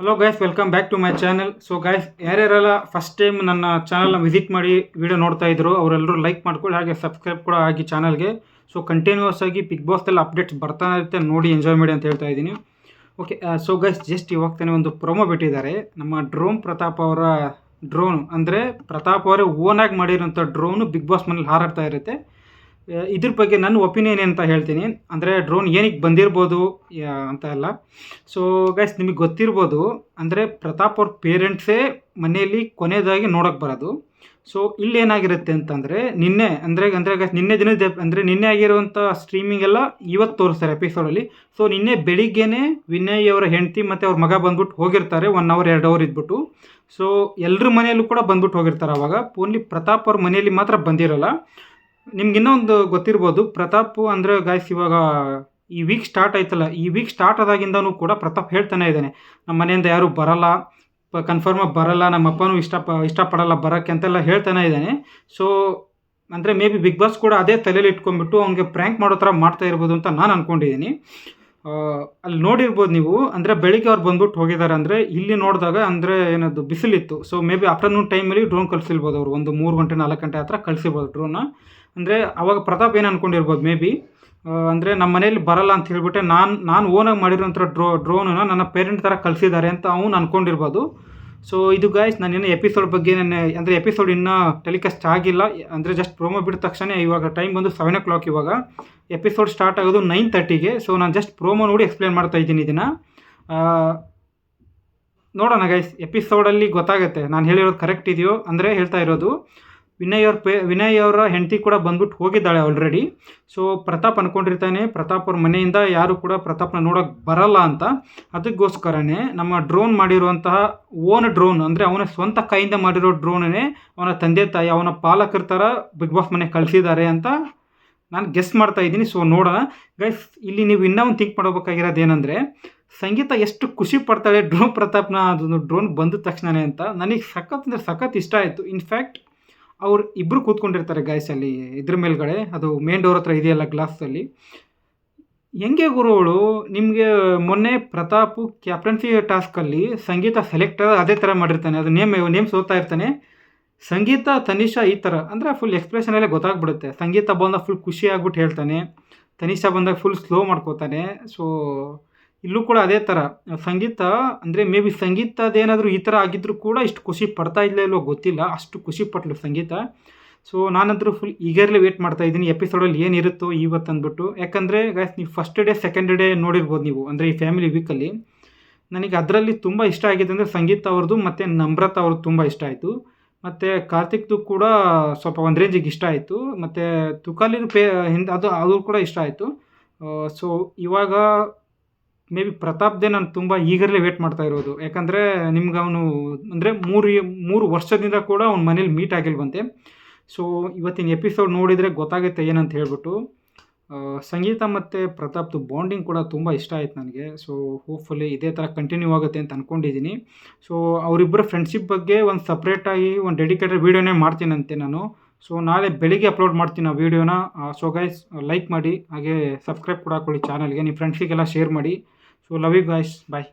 Hello guys welcome back to my channel so guys ಯಾರ್ಯಾರೆಲ್ಲ first time ನನ್ನ ಚಾನಲ್ನ visit ಮಾಡಿ video ನೋಡ್ತಾ ಇದ್ರು ಅವರೆಲ್ಲರೂ ಲೈಕ್ ಮಾಡ್ಕೊಳ್ಳಿ, ಹಾಗೆ ಸಬ್ಸ್ಕ್ರೈಬ್ ಕೂಡ ಆಗಿ ಚಾನಲ್ಗೆ ಸೊ ಕಂಟಿನ್ಯೂಸ್ ಆಗಿ ಬಿಗ್ ಬಾಸ್ದಲ್ಲಿ ಅಪ್ಡೇಟ್ಸ್ ಬರ್ತಾ ಇರುತ್ತೆ, ನೋಡಿ ಎಂಜಾಯ್ ಮಾಡಿ ಅಂತ ಹೇಳ್ತಾ ಇದ್ದೀನಿ. ಓಕೆ ಸೊ ಗೈಸ್ ಜಸ್ಟ್ ಇವಾಗ ತಾನೇ ಒಂದು ಪ್ರೊಮೋ ಬಿಟ್ಟಿದ್ದಾರೆ. ನಮ್ಮ ಡ್ರೋನ್ ಪ್ರತಾಪ್ ಅವರ ಡ್ರೋನ್ ಅಂದರೆ ಪ್ರತಾಪ್ ಅವರೇ ಓನಾಗಿ ಮಾಡಿರೋಂಥ ಡ್ರೋನು ಬಿಗ್ ಬಾಸ್ ಮನೇಲಿ ಹಾರಾಡ್ತಾ ಇರುತ್ತೆ. ಇದ್ರ ಬಗ್ಗೆ ನನ್ನ ಒಪಿನಿಯನ್ ಅಂತ ಹೇಳ್ತೀನಿ. ಅಂದರೆ ಡ್ರೋನ್ ಏನಕ್ಕೆ ಬಂದಿರ್ಬೋದು ಅಂತ ಎಲ್ಲ ಸೊ ಗೈಸ್ ನಿಮಗೆ ಗೊತ್ತಿರ್ಬೋದು, ಅಂದರೆ ಪ್ರತಾಪ್ ಅವ್ರ ಪೇರೆಂಟ್ಸೇ ಮನೆಯಲ್ಲಿ ಕೊನೆಯದಾಗಿ ನೋಡೋಕ್ಕೆ ಬರೋದು. ಸೊ ಇಲ್ಲಿ ಏನಾಗಿರುತ್ತೆ ಅಂತಂದರೆ, ನಿನ್ನೆ, ಅಂದರೆ ಅಂದರೆ ಗೈಸ್ ನಿನ್ನೆ ದಿನದ ಅಂದರೆ ನಿನ್ನೆ ಆಗಿರುವಂಥ ಸ್ಟ್ರೀಮಿಂಗ್ ಎಲ್ಲ ಇವತ್ತು ತೋರಿಸ್ತಾರೆ ಎಪಿಸೋಡಲ್ಲಿ ಸೊ ನಿನ್ನೆ ಬೆಳಿಗ್ಗೆನೇ ವಿನಯ್ ಅವರ ಹೆಂಡತಿ ಮತ್ತು ಅವ್ರ ಮಗ ಬಂದ್ಬಿಟ್ಟು ಹೋಗಿರ್ತಾರೆ ಒನ್ ಅವರ್ ಎರಡು ಅವರ್ ಇದ್ಬಿಟ್ಟು. ಸೊ ಎಲ್ಲರ ಮನೆಯಲ್ಲೂ ಕೂಡ ಬಂದ್ಬಿಟ್ಟು ಹೋಗಿರ್ತಾರೆ ಅವಾಗ. ಓನ್ಲಿ ಪ್ರತಾಪ್ ಅವ್ರ ಮನೆಯಲ್ಲಿ ಮಾತ್ರ ಬಂದಿರಲ್ಲ. ನಿಮ್ಗೆ ಇನ್ನೊಂದು ಗೊತ್ತಿರ್ಬೋದು, ಪ್ರತಾಪ್ ಅಂದರೆ ಗಾಯ್ಸ್ ಇವಾಗ ಈ ವೀಕ್ ಸ್ಟಾರ್ಟ್ ಆಯ್ತಲ್ಲ, ಈ ವೀಕ್ ಸ್ಟಾರ್ಟ್ ಆದಾಗಿಂದನೂ ಕೂಡ ಪ್ರತಾಪ್ ಹೇಳ್ತಾನೆ ಇದ್ದಾನೆ, ನಮ್ಮ ಮನೆಯಿಂದ ಯಾರೂ ಬರಲ್ಲ ಕನ್ಫರ್ಮಾಗಿ ಬರಲ್ಲ, ನಮ್ಮ ಅಪ್ಪನೂ ಇಷ್ಟ ಇಷ್ಟಪಡಲ್ಲ ಬರೋಕ್ಕೆ ಅಂತೆಲ್ಲ ಹೇಳ್ತಾನೆ ಇದ್ದಾನೆ. ಸೊ ಅಂದರೆ ಮೇ ಬಿ ಬಿಗ್ ಬಾಸ್ ಕೂಡ ಅದೇ ತಲೆಯಲ್ಲಿ ಇಟ್ಕೊಂಡ್ಬಿಟ್ಟು ಅವ್ನಿಗೆ ಪ್ರ್ಯಾಂಕ್ ಮಾಡೋ ಥರ ಮಾಡ್ತಾ ಇರ್ಬೋದು ಅಂತ ನಾನು ಅಂದ್ಕೊಂಡಿದ್ದೀನಿ ಅಲ್ಲಿ ನೋಡಿರ್ಬೋದು ನೀವು, ಅಂದರೆ ಬೆಳಿಗ್ಗೆ ಅವ್ರು ಬಂದ್ಬಿಟ್ಟು ಹೋಗಿದ್ದಾರೆ ಅಂದರೆ ಇಲ್ಲಿ ನೋಡಿದಾಗ ಅಂದರೆ ಏನದು ಬಿಸಿಲಿತ್ತು. ಸೊ ಮೇ ಬಿ ಆಫ್ಟರ್ನೂನ್ ಟೈಮಲ್ಲಿ ಡ್ರೋನ್ ಕಳಿಸಿರ್ಬೋದು ಅವರು, ಒಂದು ಮೂರು ಗಂಟೆ, ನಾಲ್ಕು ಗಂಟೆ ಹತ್ರ ಕಳಿಸಿರ್ಬೋದು ಡ್ರೋನ್ನ ಅಂದರೆ ಅವಾಗ ಪ್ರತಾಪ್ ಏನು ಅಂದ್ಕೊಂಡಿರ್ಬೋದು ಮೇ ಬಿ ಅಂದರೆ ನಮ್ಮ ಮನೇಲಿ ಬರಲ್ಲ ಅಂತ ಹೇಳ್ಬಿಟ್ಟೆ, ನಾನು ನಾನು ಓನಾಗಿ ಮಾಡಿರೋಂಥ ಡ್ರೋ ಡ್ರೋನನ್ನು ನನ್ನ ಪೇರೆಂಟ್ ಥರ ಕಲ್ಸಿದ್ದಾರೆ ಅಂತ ಅವ್ನು ಅಂದ್ಕೊಂಡಿರ್ಬೋದು ಸೊ ಇದು ಗಾಯ್ಸ್ ನಾನು ಇನ್ನೂ ಎಪಿಸೋಡ್ ಬಗ್ಗೆ ನನ್ನ ಅಂದರೆ ಎಪಿಸೋಡ್ ಇನ್ನೂ ಟೆಲಿಕಾಸ್ಟ್ ಆಗಿಲ್ಲ, ಅಂದರೆ ಜಸ್ಟ್ ಪ್ರೋಮೋ ಬಿಟ್ಟ ತಕ್ಷಣ ಇವಾಗ ಟೈಮ್ ಬಂದು ಸೆವೆನ್ ಓ ಕ್ಲಾಕ್ ಇವಾಗ. ಎಪಿಸೋಡ್ ಸ್ಟಾರ್ಟ್ ಆಗೋದು ನೈನ್ ತರ್ಟಿಗೆ ಸೊ ನಾನು ಜಸ್ಟ್ ಪ್ರೋಮೋ ನೋಡಿ ಎಕ್ಸ್ಪ್ಲೇನ್ ಮಾಡ್ತಾ ಇದ್ದೀನಿ ಇದನ್ನು. ನೋಡೋಣ ಗೈಸ್ ಎಪಿಸೋಡಲ್ಲಿ ಗೊತ್ತಾಗುತ್ತೆ, ನಾನು ಹೇಳಿರೋದು ಕರೆಕ್ಟ್ ಇದೆಯೋ, ಅಂದರೆ ಹೇಳ್ತಾ ಇರೋದು. ವಿನಯ್ ಅವ್ರ ಪೇ ವಿನಯ್ ಅವರ ಹೆಂಡತಿ ಕೂಡ ಬಂದ್ಬಿಟ್ಟು ಹೋಗಿದ್ದಾಳೆ ಆಲ್ರೆಡಿ ಸೊ ಪ್ರತಾಪ್ ಅಂದ್ಕೊಂಡಿರ್ತಾನೆ ಪ್ರತಾಪ್ ಅವ್ರ ಮನೆಯಿಂದ ಯಾರು ಕೂಡ ಪ್ರತಾಪ್ನ ನೋಡೋಕೆ ಬರಲ್ಲ ಅಂತ. ಅದಕ್ಕೋಸ್ಕರನೇ ನಮ್ಮ ಡ್ರೋನ್ ಮಾಡಿರುವಂತಹ ಓನ್ ಡ್ರೋನ್ ಅಂದರೆ ಅವನ ಸ್ವಂತ ಕೈಯಿಂದ ಮಾಡಿರೋ ಡ್ರೋನೇ ಅವನ ತಂದೆ ತಾಯಿ, ಅವನ ಪಾಲಕರ ಥರ ಬಿಗ್ ಬಾಸ್ ಮನೆಗೆ ಕಳಿಸಿದ್ದಾರೆ ಅಂತ ನಾನು ಗೆಸ್ ಮಾಡ್ತಾ ಇದ್ದೀನಿ. ಸೊ ನೋಡೋಣ. ಗೈಸ್ ಇಲ್ಲಿ ನೀವು ಇನ್ನೂ ಒಂದು ಥಿಂಕ್ ಮಾಡಬೇಕಾಗಿರೋದು ಏನಂದರೆ, ಸಂಗೀತ ಎಷ್ಟು ಖುಷಿ ಪಡ್ತಾಳೆ ಡ್ರೋನ್ ಪ್ರತಾಪ್ನ, ಅದೊಂದು ಡ್ರೋನ್ ಬಂದ ತಕ್ಷಣನೇ ಅಂತ. ನನಗೆ ಸಖತ್ ಅಂದರೆ ಸಖತ್ ಇಷ್ಟ ಆಯಿತು. ಇನ್ಫ್ಯಾಕ್ಟ್ ಅವ್ರು ಇಬ್ಬರು ಕೂತ್ಕೊಂಡಿರ್ತಾರೆ ಗಾಯ್ಸ್ ಅಲ್ಲಿ, ಇದ್ರ ಮೇಲ್ಗಡೆ. ಅದು ಮೇನ್ ಡೋರ್ ಹತ್ರ ಇದೆಯಲ್ಲ ಗ್ಲಾಸಲ್ಲಿ ಹೆಂಗೆ ಗುರುಗಳು ನಿಮಗೆ ಮೊನ್ನೆ ಪ್ರತಾಪ್ ಕ್ಯಾಪ್ಟನ್ಸಿ ಟಾಸ್ಕಲ್ಲಿ ಸಂಗೀತ ಸೆಲೆಕ್ಟ್ ಅದೇ ಥರ ಮಾಡಿರ್ತಾನೆ. ಅದು ನೇಮ್ ನೇಮ್ ಓದ್ತಾ ಇರ್ತಾನೆ. ಸಂಗೀತ, ತನಿಷಾ ಈ ಥರ ಅಂದರೆ ಫುಲ್ ಎಕ್ಸ್ಪ್ರೆಷನಲ್ಲೇ ಗೊತ್ತಾಗ್ಬಿಡುತ್ತೆ. ಸಂಗೀತ ಬಂದಾಗ ಫುಲ್ ಖುಷಿ ಆಗ್ಬಿಟ್ಟು ಹೇಳ್ತಾನೆ. ತನಿಷಾ ಬಂದಾಗ ಫುಲ್ ಸ್ಲೋ ಮಾಡ್ಕೋತಾನೆ. ಸೊ ಇಲ್ಲೂ ಕೂಡ ಅದೇ ಥರ ಸಂಗೀತ ಅಂದರೆ ಮೇ ಬಿ ಸಂಗೀತದೇನಾದರೂ ಈ ಥರ ಆಗಿದ್ದರೂ ಕೂಡ ಇಷ್ಟು ಖುಷಿ ಪಡ್ತಾ ಇಲ್ಲ ಇಲ್ವೋ ಗೊತ್ತಿಲ್ಲ. ಅಷ್ಟು ಖುಷಿ ಪಟ್ಲು ಸಂಗೀತ. ಸೊ ನಾನಂತರೂ ಫುಲ್ ಈಗರ್ಲಿ ವೇಟ್ ಮಾಡ್ತಾ ಇದ್ದೀನಿ. ಎಪಿಸೋಡಲ್ಲಿ ಏನಿರುತ್ತೋ ಇವತ್ತು ಅಂದ್ಬಿಟ್ಟು. ಯಾಕಂದರೆ ಗೈಸ್ ನೀವು ಫಸ್ಟ್ ಡೇ ಸೆಕೆಂಡ್ ಡೇ ನೋಡಿರ್ಬೋದು ನೀವು. ಅಂದರೆ ಈ ಫ್ಯಾಮಿಲಿ ವೀಕಲ್ಲಿ ನನಗೆ ಅದರಲ್ಲಿ ತುಂಬ ಇಷ್ಟ ಆಗಿದೆ ಅಂದರೆ ಸಂಗೀತ ಅವ್ರದ್ದು ಮತ್ತು ನಮ್ರತಾ ಅವ್ರದ್ದು ತುಂಬ ಇಷ್ಟ ಆಯಿತು. ಮತ್ತು ಕಾರ್ತಿಕ್ದು ಕೂಡ ಸ್ವಲ್ಪ ಒಂದು ರೇಂಜಿಗೆ ಇಷ್ಟ ಆಯಿತು. ಮತ್ತು ತುಕಾಲಿದು ಪೇ ಹಿಂದೆ ಅದು ಅದು ಕೂಡ ಇಷ್ಟ ಆಯಿತು. ಸೊ ಇವಾಗ ಮೇ ಬಿ ಪ್ರತಾಪ್ದೇ ನಾನು ತುಂಬ ಈಗರ್ಲಿ ವೇಟ್ ಮಾಡ್ತಾ ಇರೋದು. ಯಾಕಂದರೆ ನಿಮ್ಗೆ ಅವನು ಅಂದರೆ ಮೂರು ಮೂರು ವರ್ಷದಿಂದ ಕೂಡ ಅವ್ನ ಮನೇಲಿ ಮೀಟ್ ಆಗಿಲ್ವಂತೆ. ಸೊ ಇವತ್ತಿನ ಎಪಿಸೋಡ್ ನೋಡಿದರೆ ಗೊತ್ತಾಗುತ್ತೆ ಏನಂತ ಹೇಳ್ಬಿಟ್ಟು ಸಂಗೀತ ಮತ್ತು ಪ್ರತಾಪ್ದು ಬಾಂಡಿಂಗ್ ಕೂಡ ತುಂಬ ಇಷ್ಟ ಆಯ್ತು ನನಗೆ. ಸೊ ಹೋಪ್ಫುಲಿ ಇದೇ ಥರ ಕಂಟಿನ್ಯೂ ಆಗುತ್ತೆ ಅಂತ ಅಂದ್ಕೊಂಡಿದ್ದೀನಿ ಸೊ ಅವರಿಬ್ಬರ ಫ್ರೆಂಡ್ಶಿಪ್ ಬಗ್ಗೆ ಒಂದು ಸಪ್ರೇಟಾಗಿ ಒಂದು ಡೆಡಿಕೇಟೆಡ್ ವೀಡಿಯೋನೇ ಮಾಡ್ತೀನಂತೆ ನಾನು. ಸೊ ನಾಳೆ ಬೆಳಿಗ್ಗೆ ಅಪ್ಲೋಡ್ ಮಾಡ್ತೀನಿ ಆ ವೀಡಿಯೋನ ಸೊ ಗೈಸ್ ಲೈಕ್ ಮಾಡಿ, ಹಾಗೆ ಸಬ್ಸ್ಕ್ರೈಬ್ ಕೂಡ ಹಾಕೊಳ್ಳಿ ಚಾನಲ್ಗೆ ನಿಮ್ಮ ಫ್ರೆಂಡ್ಸಿಗೆಲ್ಲ ಶೇರ್ ಮಾಡಿ. So love you guys bye